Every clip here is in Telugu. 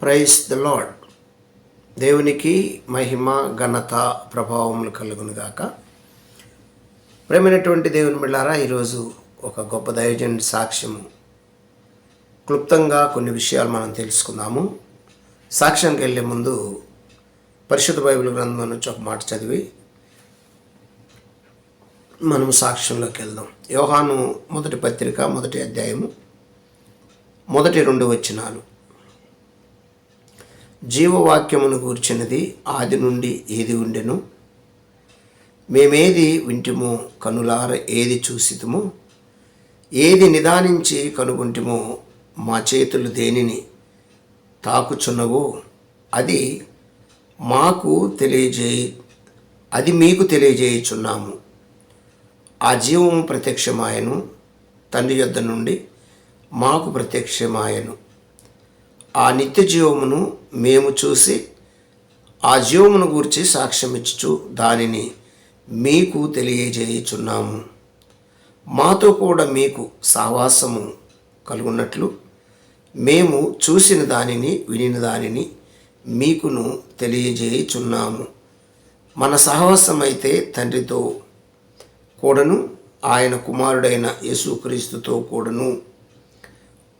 ప్రైస్ ద లాడ్ దేవునికి మహిమ ఘనత ప్రభావములు కలుగునుగాక ప్రేమైనటువంటి దేవుని బిళ్ళారా ఈరోజు ఒక గొప్ప దైవజన్ సాక్ష్యము క్లుప్తంగా కొన్ని విషయాలు మనం తెలుసుకుందాము. సాక్ష్యానికి వెళ్ళే ముందు పరిశుద్ధ బైబిల్ గ్రంథం నుంచి ఒక మాట చదివి మనము సాక్ష్యంలోకి వెళ్దాం. యోహాను మొదటి పత్రిక మొదటి అధ్యాయము మొదటి రెండు వచ్చినాలు జీవవాక్యమును కూర్చున్నది ఆది నుండి ఏది ఉండెను? మేమేది వింటిమో కనులార ఏది చూసితుమో? ఏది నిదానించి కనుగొంటిమో మా చేతులు దేనిని తాకుచున్నవో అది మాకు తెలియజేయి అది మీకు తెలియజేయుచున్నాము. ఆ జీవము ప్రత్యక్షమాయను తండ్రి యొద్ద నుండి మాకు ప్రత్యక్షమాయను. ఆ నిత్య జీవమును మేము చూసి ఆ జీవమును గూర్చి సాక్ష్యమిచ్చుచు దానిని మీకు తెలియజేయుచున్నాము. మాతో కూడా మీకు సావాసము కలుగున్నట్లు మేము చూసిన దానిని వినిన దానిని మీకును తెలియజేయుచున్నాము. మన సహవాసమైతే అయితే తండ్రితో కూడాను ఆయన కుమారుడైన యేసుక్రీస్తుతో కూడాను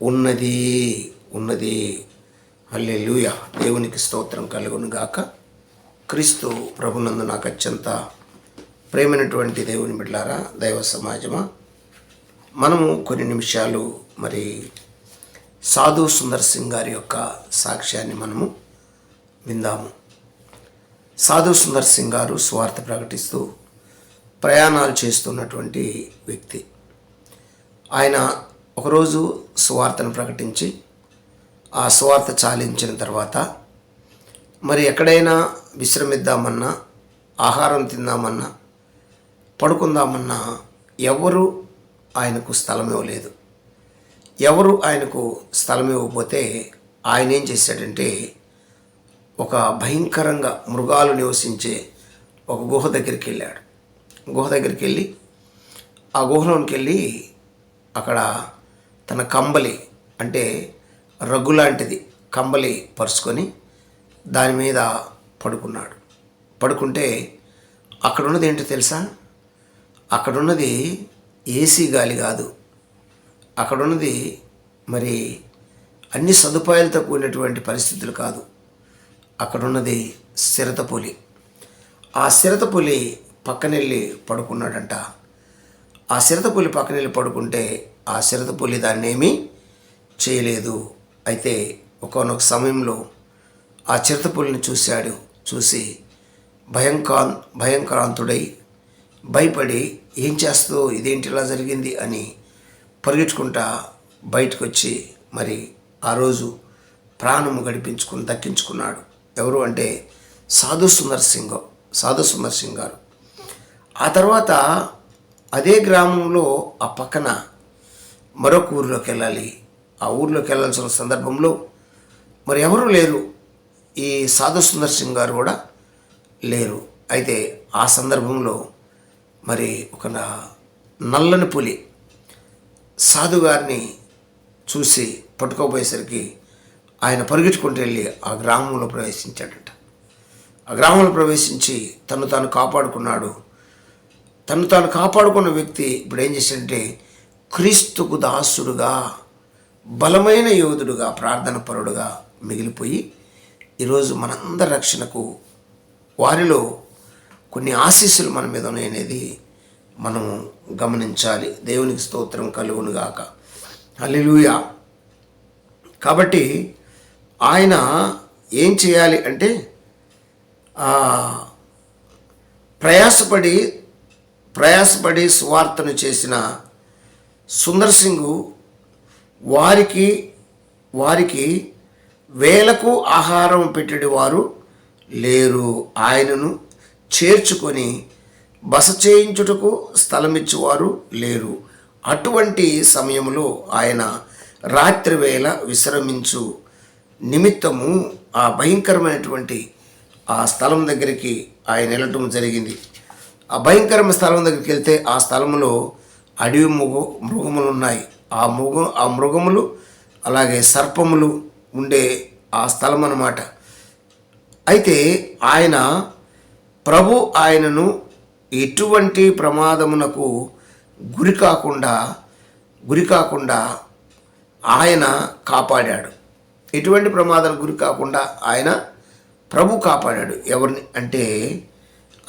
ఉన్నది. ఉన్నది. హల్లెలూయ. దేవునికి స్తోత్రం కలుగును గాక క్రీస్తు ప్రభునందు నాకు అత్యంత ప్రేమైనటువంటి దేవుని బిడ్డారా దైవ సమాజమా. మనము కొన్ని నిమిషాలు మరి సాధు సుందర్ సింగ్ గారి యొక్క సాక్ష్యాన్ని మనము విందాము. సాధు సుందర్ సింగ్ గారు స్వార్థ ప్రకటిస్తూ ప్రయాణాలు చేస్తున్నటువంటి వ్యక్తి. ఆయన ఒకరోజు సువార్తను ప్రకటించి ఆ స్వార్థ చాలించిన తర్వాత మరి ఎక్కడైనా విశ్రమిద్దామన్నా ఆహారం తిందామన్నా పడుకుందామన్నా ఎవరు ఆయనకు స్థలం ఇవ్వలేదు ఎవరు ఆయనకు స్థలం ఇవ్వకపోతే ఆయన ఏం చేశాడంటే ఒక భయంకరంగా మృగాలు నివసించే ఒక గుహ దగ్గరికి వెళ్ళాడు గుహ దగ్గరికి వెళ్ళి ఆ గుహలోనికి వెళ్ళి అక్కడ తన కంబలి అంటే రగ్గు లాంటిది కంబలి పరుచుకొని దాని మీద పడుకున్నాడు. పడుకుంటే అక్కడున్నది ఏంటో తెలుసా? అక్కడున్నది ఏసీ గాలి కాదు. అక్కడున్నది మరి అన్ని సదుపాయాలతో కూడినటువంటి పరిస్థితులు కాదు. అక్కడున్నది సిరత పులి. ఆ స్థిరతపులి పక్కనెళ్ళి పడుకున్నాడంట. ఆ చిరతపులి పక్కనెళ్ళి పడుకుంటే ఆ చిరతపులి దాన్ని ఏమీ చేయలేదు. అయితే ఒకనొక సమయంలో ఆ చిరుతపుల్ని చూశాడు. చూసి భయంకా భయంకరాంతుడై భయపడి ఏం చేస్తుందో ఇదేంటి ఇలా జరిగింది అని పరిగెట్టుకుంటా బయటకు వచ్చి మరి ఆ రోజు ప్రాణము గడిపించుకుని దక్కించుకున్నాడు. ఎవరు అంటే సాధు సుందర్ సింగ్ సాధు సుందర్ సింగ్ గారు. ఆ తర్వాత అదే గ్రామంలో ఆ పక్కన మరొక ఊరిలోకి వెళ్ళాలి. ఆ ఊర్లోకి వెళ్ళాల్సిన సందర్భంలో మరి ఎవరూ లేరు. ఈ సాధు సుందర్ సింగ్ గారు కూడా లేరు. అయితే ఆ సందర్భంలో మరి ఒక నల్లని పులి సాధు గారిని చూసి పట్టుకోపోయేసరికి ఆయన పరిగెట్టుకుంటూ వెళ్ళి ఆ గ్రామంలో ప్రవేశించాడట. ఆ గ్రామంలో ప్రవేశించి తను తాను కాపాడుకున్నాడు. తను తాను కాపాడుకున్న వ్యక్తి ఇప్పుడు ఏం చేశాడంటే క్రీస్తుకు దాసుడుగా బలమైన యోధుడుగా ప్రార్థన పరుడుగా మిగిలిపోయి ఈరోజు మనందరి రక్షణకు వారిలో కొన్ని ఆశీస్సులు మన మీద ఉన్నాయనేది మనం గమనించాలి. దేవునికి స్తోత్రం కలుగునుగాక అల్లిలుయా కాబట్టి ఆయన ఏం చేయాలి అంటే ప్రయాసపడి ప్రయాసపడి సువార్తను చేసిన సుందర్ సింగు వారికి వారికి వేలకు ఆహారం పెట్టడి వారు లేరు. ఆయనను చేర్చుకొని బస చేయించుటకు స్థలమిచ్చేవారు లేరు. అటువంటి సమయంలో ఆయన రాత్రి వేళ విశ్రమించు నిమిత్తము ఆ భయంకరమైనటువంటి ఆ స్థలం దగ్గరికి ఆయన వెళ్ళటం జరిగింది. ఆ భయంకరమైన స్థలం దగ్గరికి వెళ్తే ఆ స్థలంలో అడవి మృగ మృగములు ఉన్నాయి ఆ మృగ ఆ మృగములు అలాగే సర్పములు ఉండే ఆ స్థలం అన్నమాట అయితే ఆయన ప్రభు ఆయనను ఎటువంటి ప్రమాదమునకు గురి కాకుండా గురి కాకుండా ఆయన కాపాడాడు. ఎటువంటి ప్రమాదాలకు గురి కాకుండా ఆయన ప్రభు కాపాడాడు. ఎవరిని అంటే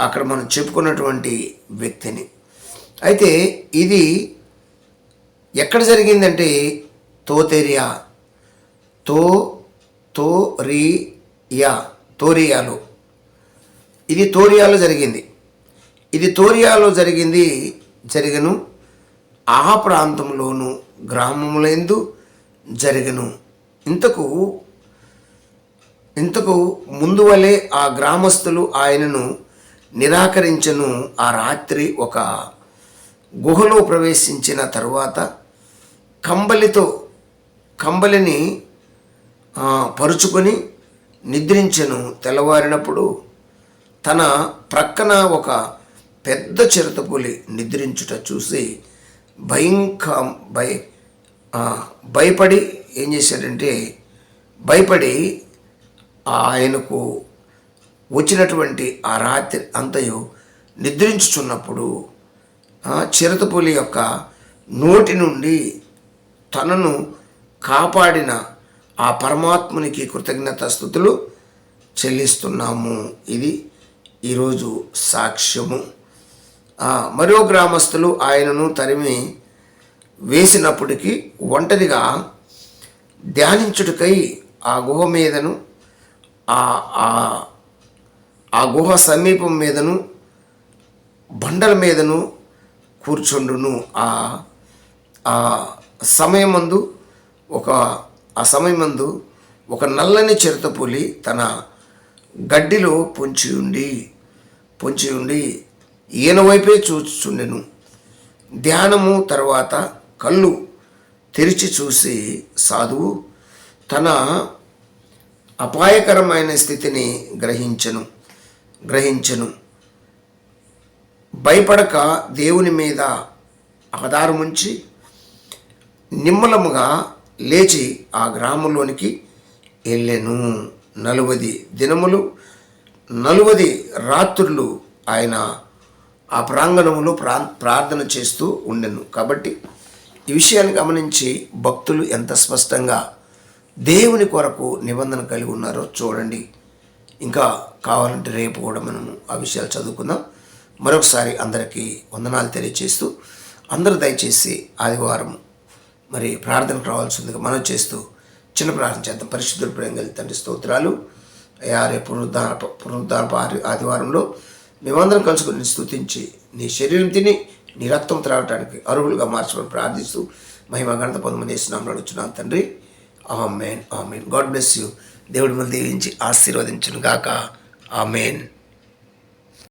అక్కడ మనం చెప్పుకున్నటువంటి వ్యక్తిని. అయితే ఇది ఎక్కడ జరిగిందంటే తోతేరియా. తో తోరియా. తోరియాలో. ఇది తోరియాలో జరిగింది. ఇది తోరియాలో జరిగింది జరిగను ఆ ప్రాంతంలోను గ్రామములందు జరిగను. ఇంతకు ఇంతకు ముందు వలె ఆ గ్రామస్తులు ఆయనను నిరాకరించను. ఆ రాత్రి ఒక గుహలో ప్రవేశించిన తరువాత కంబలితో కంబలిని పరుచుకొని నిద్రించెను తెల్లవారినప్పుడు తన ప్రక్కన ఒక పెద్ద చిరుతపులి నిద్రించుట చూసి భయంక భయ భయపడి ఏం చేశాడంటే భయపడి ఆయనకు వచ్చినటువంటి ఆ రాత్రి అంతయు నిద్రించుచున్నప్పుడు చిరతపులి చిరుతపులి యొక్క నోటి నుండి తనను కాపాడిన ఆ పరమాత్మునికి కృతజ్ఞత స్థుతులు చెల్లిస్తున్నాము. ఇది ఈరోజు సాక్ష్యము. మరో గ్రామస్తులు ఆయనను తరిమి వేసినప్పటికీ ఒంటరిగా ధ్యానించుటకై ఆ గుహ మీదను ఆ ఆ- ఆ గుహ సమీపం మీదను బండల మీదను కూర్చుండును. ఆ ఆ సమయమందు ఒక ఆ సమయమందు ఒక నల్లని చిరుతపులి తన గడ్డిలో పొంచి ఉండి పొంచి ఉండి ఈయన వైపే చూచుచుండెను. ధ్యానము తర్వాత కళ్ళు తెరిచి చూసి సాధువు తన అపాయకరమైన స్థితిని గ్రహించను గ్రహించను. భయపడక దేవుని మీద ఆధారముంచి నిమ్మలముగా లేచి ఆ గ్రామంలోనికి వెళ్ళాను నలువది దినములు నలువది రాత్రులు ఆయన ఆ ప్రాంగణంలో ప్రా ప్రార్థన చేస్తూ ఉండెను. కాబట్టి ఈ విషయాన్ని గమనించి భక్తులు ఎంత స్పష్టంగా దేవుని కొరకు నిబంధన కలిగి ఉన్నారో చూడండి. ఇంకా కావాలంటే రేపు కూడా మనము ఆ విషయాలు చదువుకుందాం. మరొకసారి అందరికీ వందనాలు తెలియచేస్తూ అందరూ దయచేసి ఆదివారం మరి ప్రార్థనకు రావాల్సిందిగా మనం చేస్తూ చిన్న ప్రార్థన చేద్దాం. పరిశుద్ధుల ప్రేంగలి కలిగి తండ్రి స్తోత్రాలు. అయ్యా రేపు పునరుద్ధార పునరుద్ధార ఆదివారంలో మేమందరం కలుసుకుని స్థుతించి నీ శరీరం తిని నీ రక్తం త్రాగటానికి అర్హులుగా మార్చమని ప్రార్థిస్తూ మహిమ గణత పొందమని వేసినాం అడుగుతున్నాను తండ్రి. Amen. Amen. God bless you. దేవుడి మళ్ళీ దీవించి ఆశీర్వదించును గాక. ఆమెన్.